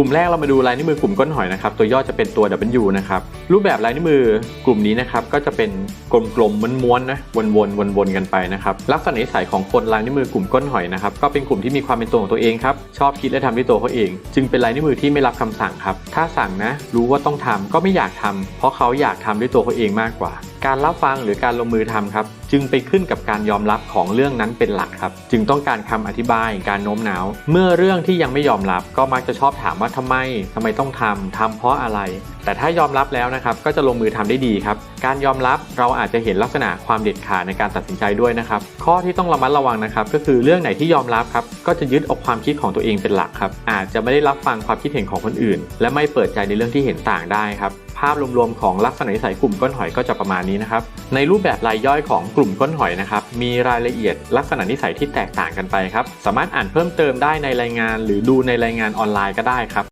ลุ่มแรกเรามาดูลายนิ้วมือกลุ่มก้นหอยนะครับตัวย่อจะเป็นตัว W นะครับรูปแบบลายนิ้วมือกลุ่มนี้นะครับก็จะเป็นกลมๆม้วนๆนะวนๆวนๆกันไปนะครับลักษณะนิสัยของคนลายนิ้วมือกลุ่มก้นหอยนะครับก็เป็นกลุ่มที่มีความเป็นตัวของตัวเองครับชอบคิดและทำด้วยตัวเขาเอง จึงเป็นลายนิ้วมือที่ไม่รับคำสั่งครับถ้าสั่งนะรู้ว่าต้องทำก็ไม่อยากทำเพราะเขาอยากทำด้วยตัวเขาเองมากกว่า การรับฟังหรือการลงมือทำครับ จึงไปขึ้นกับการยอมรับของเรื่องนั้นเป็นหลักครับ จึงต้องการคำอธิบายการโน้มน้าว เมื่อเรื่องที่ยังไม่ยอมรับก็มักจะชอบถามว่าทำไมทำไมต้องทำทำเพราะอะไร แต่ถ้ายอมรับแล้วนะครับก็จะลงมือทำได้ดีครับ การยอมรับเราอาจจะเห็นลักษณะความเด็ดขาดในการตัดสินใจด้วยนะครับ ข้อที่ต้องระมัดระวังนะครับ ก็คือเรื่องไหนที่ยอมรับครับก็จะยึดเอาความคิดของตัวเองเป็นหลักครับ อาจจะไม่ได้รับฟังความคิดเห็นของคนอื่น และไม่เปิดใจในเรื่องที่เห็นต่างได้ครับ ภาพรวมๆของลักษณะนิสัยกลุ่มก้นหอยก็จะประมาณนี้นะครับ ในรูปแบบรายย่อยของกลุ่มก้นหอยนะครับ มีรายละเอียดลักษณะนิสัยที่แตกต่างกันไปครับ สามารถอ่านเพิ่มเติมได้ในรายงาน หรือดูในรายงานออนไลน์ก็ได้ครับ